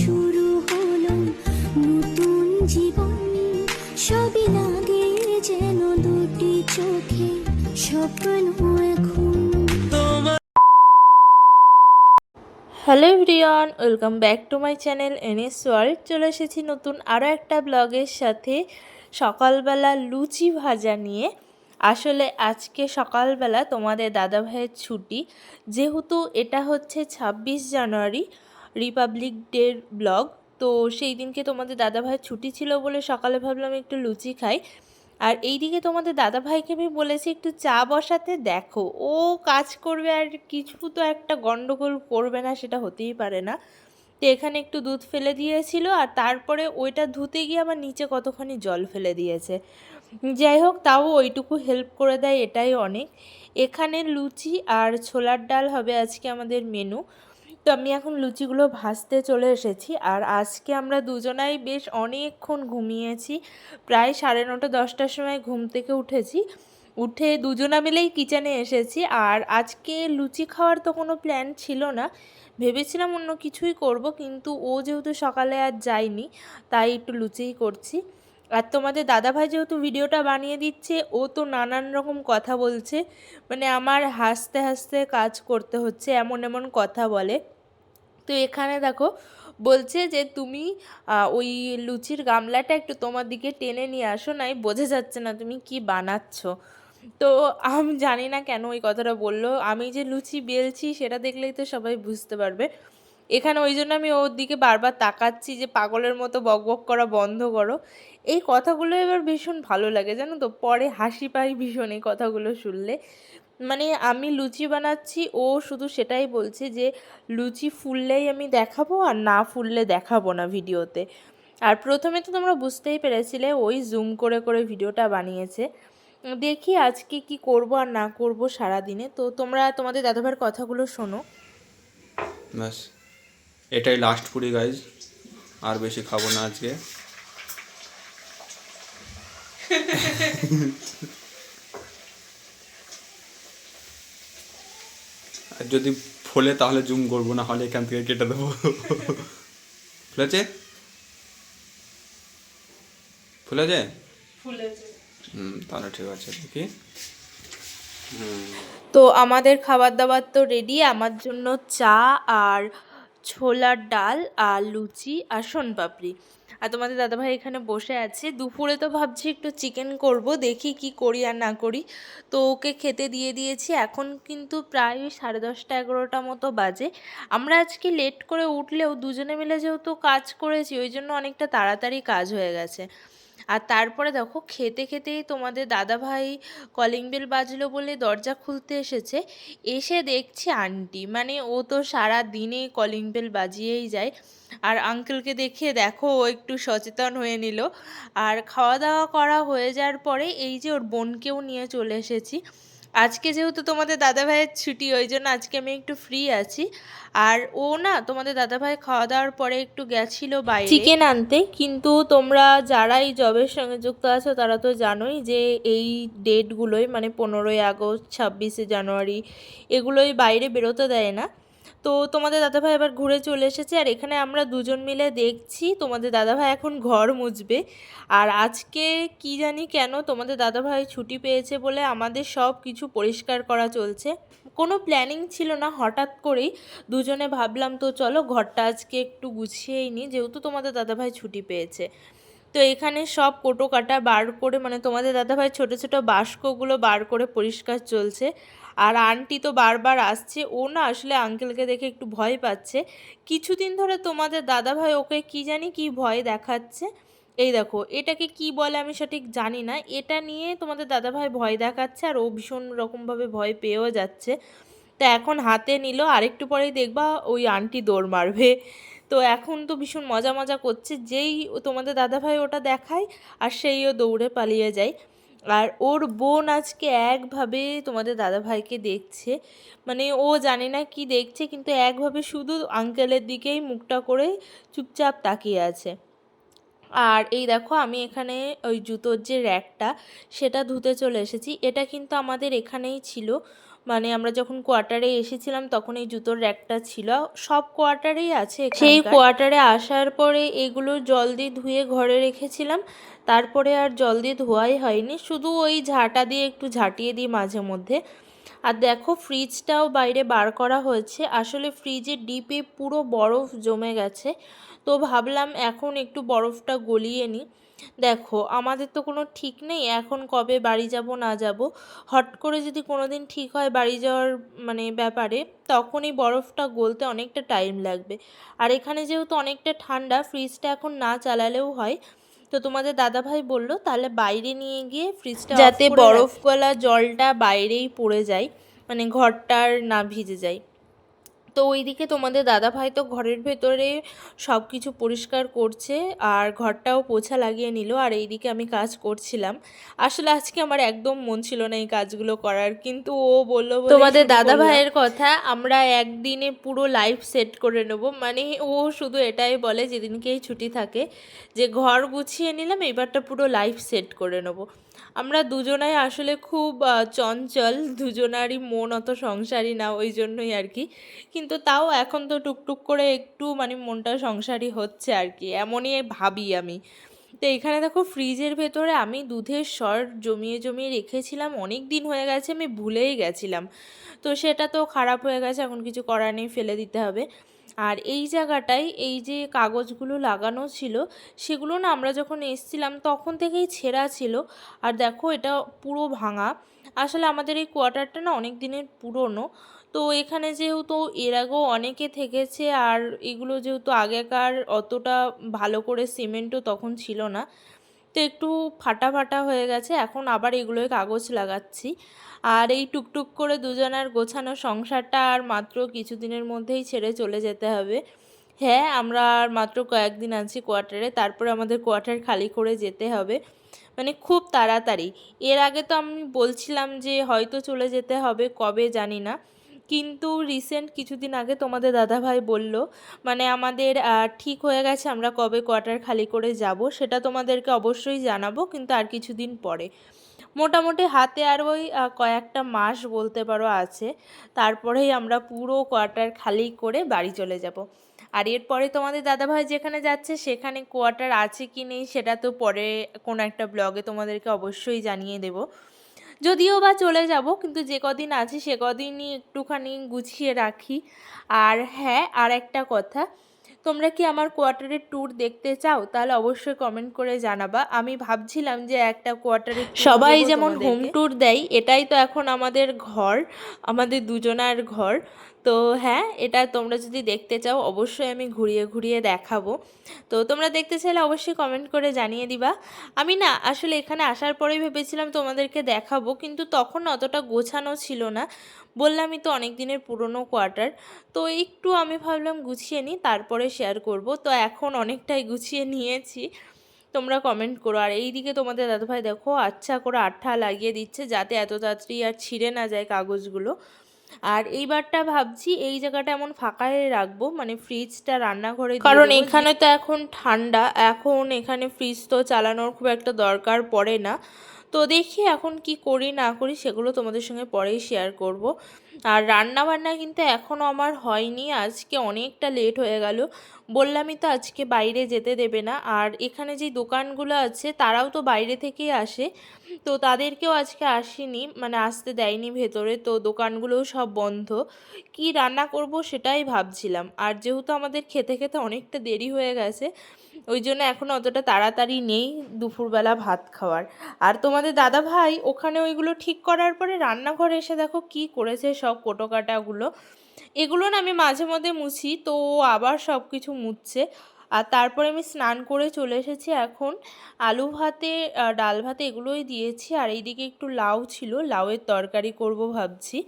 শুরু হলো নতুন জীবন। সবই লাগে যেন দুটি চোখে hello everyone, welcome back to my channel NS world. চলে এসেছি নতুন আরও একটা ব্লগের সাথে। সকালবেলা লুচি ভাজা নিয়ে আসলে আজকে সকালবেলা তোমাদের দাদাভাইয়ের ছুটি। যেহেতু এটা হচ্ছে ছাব্বিশ জানুয়ারি রিপাবলিক ডের ব্লগ, তো সেই দিনকে তোমাদের দাদাভাইয়ের ছুটি ছিল বলে সকালে ভাবলাম একটু লুচি খাই। আর এইদিকে তোমাদের দাদাভাইকে আমি বলেছি, একটু চা বসাতে দেখো, ও কাজ করবে আর কিছু তো একটা গন্ডগোল করবে না, সেটা হতেই পারে না। তো এখানে একটু দুধ ফেলে দিয়েছিল, আর তারপরে ওইটা ধুতে গিয়ে আমার নিচে কতখানি জল ফেলে দিয়েছে। যাই হোক তাও ওইটুকু হেল্প করে দেয়, এটাই অনেক। এখানে লুচি আর ছোলার ডাল হবে আজকে আমাদের মেনু তো আমি এখন লুচিগুলো ভাজতে চলে এসেছি, আর আজকে আমরা দুজনাই বেশ অনেকক্ষণ ঘুমিয়েছি। প্রায় সাড়ে নটা, দশটার সময় ঘুম থেকে উঠেছি। উঠে দুজনা মিলেই কিচেনে এসেছি, আর আজকে লুচি খাওয়ার তো কোনো প্ল্যান ছিল না। ভেবেছিলাম অন্য কিছুই করব, কিন্তু ও যেহেতু সকালে আর যায়নি, তাই একটু লুচিই করছি। আর তোমাদের দাদাভাই যেহেতু ভিডিওটা বানিয়ে দিচ্ছে, ও তো নানান রকম কথা বলছে। মানে আমার হাসতে হাসতে কাজ করতে হচ্ছে, এমন এমন কথা বলে। তো এখানে দেখো, বলছে যে তুমি ওই লুচির গামলাটা একটু তোমার দিকে টেনে নিয়ে আসো, নাই বোঝা যাচ্ছে না তুমি কি বানাচ্ছ। তো আমি, জানি না কেন ওই কথাটা বলল। আমি যে লুচি বেলছি, সেটা দেখলেই তো সবাই বুঝতে পারবে। এখানে ওই জন্য আমি ওর দিকে বারবার তাকাচ্ছি যে পাগলের মতো বকবক করা বন্ধ করো। এই কথাগুলো এবার ভীষণ ভালো লাগে, জানো তো? পরে হাসি পাই ভীষণ এই কথাগুলো শুনলে। মানে আমি লুচি বানাচ্ছি, ও শুধু সেটাই বলছে যে, লুচি ফুললেই আমি দেখাবো আর না ফুললে দেখাবো না ভিডিওতে। আর প্রথমে তো তোমরা বুঝতেই পেরেছিলে, ওই জুম করে করে ভিডিওটা বানিয়েছে। দেখি আজকে কি করব আর না করব সারা দিনে তো তোমরা, তোমাদের দাদাভাইয়ের কথাগুলো শোনো। ব্যাস, এটাই লাস্ট পুরি গাইজ আর বেশি খাব না আজকে। আর যদি ফোলে তাহলে জুম করব না হলে এখান থেকে কেটে দেবো। ফুলেছে? ফুলেছে? হুম তাহলে ঠিক আছে দেখি। হুম। তো আমাদের খাবার দাবার তো রেডি আমার জন্য চা আর ছোলার ডাল, আর লুচি, আর সোনপাপড়ি। আর তোমাদের দাদাভাই এখানে বসে আছে। দুপুরে তো ভাবছি একটু চিকেন করব, দেখি কি করি আর না করি। তো ওকে খেতে দিয়ে দিয়েছি। এখন কিন্তু প্রায় সাড়ে দশটা এগারোটা মতো বাজে। আমরা আজকে লেট করে উঠলেও দুজনে মিলে যেহেতু কাজ করেছি, ওই জন্য অনেকটা তাড়াতাড়ি কাজ হয়ে গেছে। আর তারপরে দেখো খেতে খেতেই তোমাদের দাদাভাই কলিং বেল বাজলো বলে দরজা খুলতে এসেছে। এসে দেখছি আন্টি মানে ও তো সারা দিনে কলিং বেল বাজিয়েই যায়। আর আঙ্কেলকে দেখে দেখো ও একটু সচেতন হয়ে নিল। আর খাওয়া দাওয়া করা হয়ে যাওয়ার পরে এই যে ওর বোনকেও নিয়ে চলে এসেছি। আজকে যেহেতু তোমাদের দাদাভাইয়ের ছুটি, ওই জন্য আজকে আমি একটু ফ্রি আছি। আর ও না, তোমাদের দাদাভাই খাওয়া দাওয়ার পরে একটু গেছিল বাইরে। চিকেন আনতে, কিন্তু তোমরা যারা এই জবের সঙ্গে যুক্ত আছো, তারা তো জানোই যে এই ডেটগুলোই মানে পনেরোই আগস্ট, ছাব্বিশে জানুয়ারি, এগুলোই বাইরে বেরোতে দেয় না। তো তোমাদের দাদাভাই এবার ঘুরে চলে এসেছে আর এখানে আমরা দুজন মিলে দেখছি। তোমাদের দাদাভাই এখন ঘর মুছবে। আর আজকে কি জানি কেন তোমাদের দাদাভাই ছুটি পেয়েছে বলে আমাদের সব কিছু পরিষ্কার করা চলছে। কোনো প্ল্যানিং ছিল না হঠাৎ করেই। দুজনে ভাবলাম, তো চলো ঘরটা আজকে একটু গুছিয়েই নিই। যেহেতু তোমাদের দাদাভাই ছুটি পেয়েছে। তো এখানে সব কোটো কাটা বার করে মানে তোমাদের দাদাভাই ছোটো ছোটো বাস্কগুলো বার করে পরিষ্কার চলছে। আর আন্টি তো বারবার আসছে, ও না আসলে আঙ্কেলকে দেখে একটু ভয় পাচ্ছে। কিছুদিন ধরে তোমাদের দাদাভাই ওকে কি জানি কি ভয় দেখাচ্ছে। এই দেখো, এটাকে কি বলে আমি সঠিক জানি না। এটা নিয়ে তোমাদের দাদাভাই ভয় দেখাচ্ছে আর ও ভীষণ রকমভাবে ভয় পেয়েও যাচ্ছে। তা এখন হাতে নিল, আরেকটু পরেই দেখবা ওই আন্টি দৌড় মারবে। তো এখন তো ভীষণ মজা মজা করছে। যেই তোমাদের দাদাভাই ওটা দেখায় আর সেইও দৌড়ে পালিয়ে যায়। আর ওর বোন আজকে একভাবে তোমাদের দাদাভাইকে দেখছে। মানে ও জানে না কি দেখছে, কিন্তু একভাবে শুধু আঙ্কেলের দিকেই মুখটা করে চুপচাপ তাকিয়ে আছে। আর এই দেখো আমি এখানে ওই জুতোর যে র্যাকটা, সেটা ধুতে চলে এসেছি। এটা কিন্তু আমাদের এখানেই ছিল। মানে আমরা যখন কোয়ার্টারে এসেছিলাম তখন এই জুতোর র্যাকটা ছিল। সব কোয়ার্টারেই আছে সেই কোয়ার্টারে আসার পরে এগুলো জল দিয়ে ধুয়ে ঘরে রেখেছিলাম। তারপরে আর জল দিয়ে ধোয়াই হয়নি। শুধু ওই ঝাঁটা দিয়ে একটু ঝাঁটিয়ে দিই মাঝে মধ্যে। আর দেখো ফ্রিজটাও বাইরে বার করা হয়েছে। আসলে ফ্রিজের ডিপে পুরো বরফ জমে গেছে। তো ভাবলাম এখন একটু বরফটা গলিয়ে নিই। দেখো আমাদের তো কোনো ঠিক নেই এখন কবে বাড়ি যাব না যাব। হট করে যদি কোনো দিন ঠিক হয় বাড়ি যাওয়ার মানে ব্যাপারে তখন এই বরফটা গলতে অনেকটা টাইম লাগবে। আর এখানে যেহেতু অনেকটা ঠান্ডা ফ্রিজটা এখন না চালালেও হয় তো তোমাদের দাদাভাই বলল তাহলে বাইরে নিয়ে গিয়ে ফ্রিজটা যাতে বরফ গলা জলটা বাইরেই পড়ে যায় মানে ঘরটার না ভিজে যায়। তো ওইদিকে তোমাদের দাদাভাই তো ঘরের ভেতরে সব কিছু পরিষ্কার করছে আর ঘরটাও পোছা লাগিয়ে নিল আর এইদিকে আমি কাজ করছিলাম। আসলে আজকে আমার একদম মন ছিল না এই কাজগুলো করার কিন্তু ও বলল তোমাদের দাদা ভাইয়ের কথা আমরা একদিনে পুরো লাইফ সেট করে নেব। মানে ও শুধু এটাই বলে যেদিনকেই ছুটি থাকে যে ঘর গুছিয়ে নিলাম এবারটা পুরো লাইফ সেট করে নেব। আমরা দুজনাই আসলে খুব চঞ্চল দুজনারই মন অত সংসারী না ওই জন্যই আর কি। কিন্তু তাও এখন তো টুকটুক করে একটু মানে মনটা সংসারী হচ্ছে আর কি, এমনই ভাবি আমি। তো এখানে দেখো ফ্রিজের ভেতরে আমি দুধের সর জমিয়ে জমিয়ে রেখেছিলাম, অনেক দিন হয়ে গেছে, আমি ভুলেই গেছিলাম। তো সেটা তো খারাপ হয়ে গেছে, এখন কিছু করার নেই, ফেলে দিতে হবে। আর এই জায়গাটায় এই যে কাগজগুলো লাগানো ছিল, সেগুলো না আমরা যখন এসছিলাম তখন থেকেই ছেঁড়া ছিল। আর দেখো এটা পুরো ভাঙা। আসলে আমাদের এই কোয়ার্টারটা না অনেক দিনের পুরনো। তো এখানে যেহেতু এর আগেও অনেকে থেকেছে আর এগুলো যেহেতু আগেকার অতটা ভালো করে সিমেন্টও তখন ছিল না, তো একটু ফাটা ফাটা হয়ে গেছে। এখন আবার এগুলোয় কাগজ লাগাচ্ছি। আর এই টুকটুক করে দুজনের গোছানো সংসারটা আর মাত্র কিছুদিনের মধ্যেই ছেড়ে চলে যেতে হবে। হ্যাঁ আমরা আর মাত্র কয়েকদিন আছি কোয়ার্টারে, তারপরে আমাদের কোয়ার্টার খালি করে যেতে হবে। মানে খুব তাড়াতাড়ি। এর আগে তো আমি বলছিলাম যে হয়তো চলে যেতে হবে, কবে জানি না। কিন্তু রিসেন্ট কিছুদিন আগে তোমাদের দাদাভাই বলল মানে আমাদের ঠিক হয়ে গেছে, আমরা কবে কোয়ার্টার খালি করে যাব, সেটা তোমাদেরকে অবশ্যই জানাব, কিন্তু আর কিছুদিন পরে। মোটামুটি হাতে আর ওই কয়েকটা মাস বলতে পারো আছে, তারপরেই আমরা পুরো কোয়ার্টার খালি করে বাড়ি চলে যাব। আর এরপরে তোমাদের দাদাভাই যেখানে যাচ্ছে, সেখানে কোয়ার্টার আছে কি নেই, সেটা তো পরে কোনো একটা ব্লগে তোমাদেরকে অবশ্যই জানিয়ে দেবো। যদিও বা চলে যাব কিন্তু যে কদিন আছি সে কদিনই একটুখানি গুছিয়ে রাখি। আর হ্যাঁ আর একটা কথা তোমরা কি আমার কোয়ার্টারের ট্যুর দেখতে চাও? তাহলে অবশ্যই কমেন্ট করে জানাবা। আমি ভাবছিলাম যে একটা কোয়ার্টারে সবাই যেমন হোম ট্যুর দেয় এটাই তো এখন আমাদের ঘর আমাদের দুজনার ঘর। তো হ্যাঁ এটা তোমরা যদি দেখতে চাও, অবশ্যই আমি ঘুরিয়ে ঘুরিয়ে দেখাবো। তো তোমরা দেখতে চাইলে অবশ্যই কমেন্ট করে জানিয়ে দিবা। আমি না, আসলে এখানে আসার পরেই ভেবেছিলাম তোমাদেরকে দেখাবো, কিন্তু তখন অতটা গোছানো ছিল না। বললামই তো অনেক দিনের পুরনো কোয়ার্টার তো একটু আমি ভাবলাম গুছিয়ে নিই, তারপরে শেয়ার করব। তো এখন অনেকটাই গুছিয়ে নিয়েছি। তোমরা কমেন্ট করো। আর এই দিকে তোমাদের দাদাভাই দেখো আচ্ছা করে আঠা লাগিয়ে দিচ্ছে, যাতে এত তাড়াতাড়ি আর ছিঁড়ে না যায় কাগজগুলো। আর এইবারটা ভাবছি এই জায়গাটা এমন ফাঁকায় রাখব মানে ফ্রিজটা রান্নাঘরে কারণ এখানে তো এখন ঠান্ডা এখন এখানে ফ্রিজ তো চালানোর খুব একটা দরকার পড়ে না। তো দেখি এখন কি করি, না করি সেগুলো তোমাদের সঙ্গে পরেই শেয়ার করব। আর রান্না বান্না কিন্তু এখনও আমার হয়নি, আজকে অনেকটা লেট হয়ে গেল। বললামই তো আজকে বাইরে যেতে দেবে না। আর এখানে যে দোকানগুলো আছে, তারাও তো বাইরে থেকেই আসে। তো তাদেরকেও আজকে আসেনি মানে আসতে দেয়নি ভেতরে। তো দোকানগুলোও সব বন্ধ। কি রান্না করব সেটাই ভাবছিলাম। আর যেহেতু আমাদের খেতে খেতে অনেকটা দেরি হয়ে গেছে ওই জন্য এখন অতটা তাড়াতাড়ি নেই দুপুরবেলা ভাত খাওয়ার। আর তোমাদের দাদা ভাই ওখানে ওইগুলো ঠিক করার পরে রান্নাঘরে এসে দেখো কি করেছে সব কোটোকাটাগুলো। এগুলো না আমি মাঝে মধ্যে মুছি, তো আবার সব কিছু মুছছে। আর তারপরে আমি স্নান করে চলে এসেছি এখন। আলু ভাতে ডাল ভাতে এগুলোই দিয়েছি। আর এইদিকে একটু লাউ ছিল, লাউয়ের তরকারি করব ভাবছি।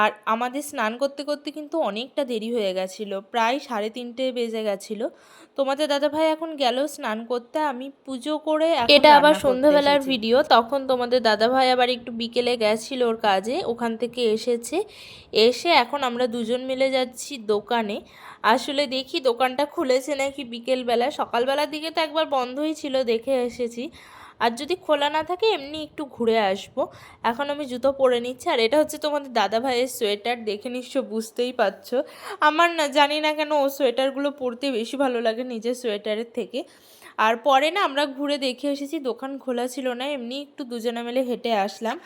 আর আমাদের স্নান করতে করতে কিন্তু অনেকটা দেরি হয়ে গেছিল প্রায় সাড়ে তিনটে বেজে গেছিল। তোমাদের দাদাভাই এখন গেল স্নান করতে আমি পুজো করে এটা আবার সন্ধ্যাবেলার ভিডিও তখন তোমাদের দাদাভাই আবার একটু বিকেলে গেছিল ওর কাজে ওখান থেকে এসেছে। এসে এখন আমরা দুজন মিলে যাচ্ছি দোকানে। আসলে দেখি দোকানটা খুলেছে নাকি বিকেলবেলা সকালবেলার দিকে তো একবার বন্ধই ছিল দেখে এসেছি। আর যদি খোলা না থাকে, এমনি একটু ঘুরে আসব। এখন আমি জুতো পরে নিচ্ছি, আর এটা হচ্ছে তোমাদের দাদা ভাইয়ের সোয়েটার, দেখে নিশ্চয় বুঝতেই পারছ। আমার না, জানি না কেন ও সোয়েটারগুলো পরতে বেশি ভালো লাগে নিজের সোয়েটারের থেকে। আর পরে না, আমরা ঘুরে দেখে এসেছি, দোকান খোলা ছিল না, এমনি একটু দুজনে মিলে হেঁটে আসলাম।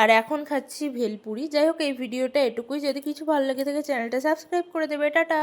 আর এখন খাচ্ছি ভেলপুরি। যাই হোক, এই ভিডিওটা এটুকুই। যদি কিছু ভালো লেগে থাকে, চ্যানেলটা সাবস্ক্রাইব করে দেবে। টাটা!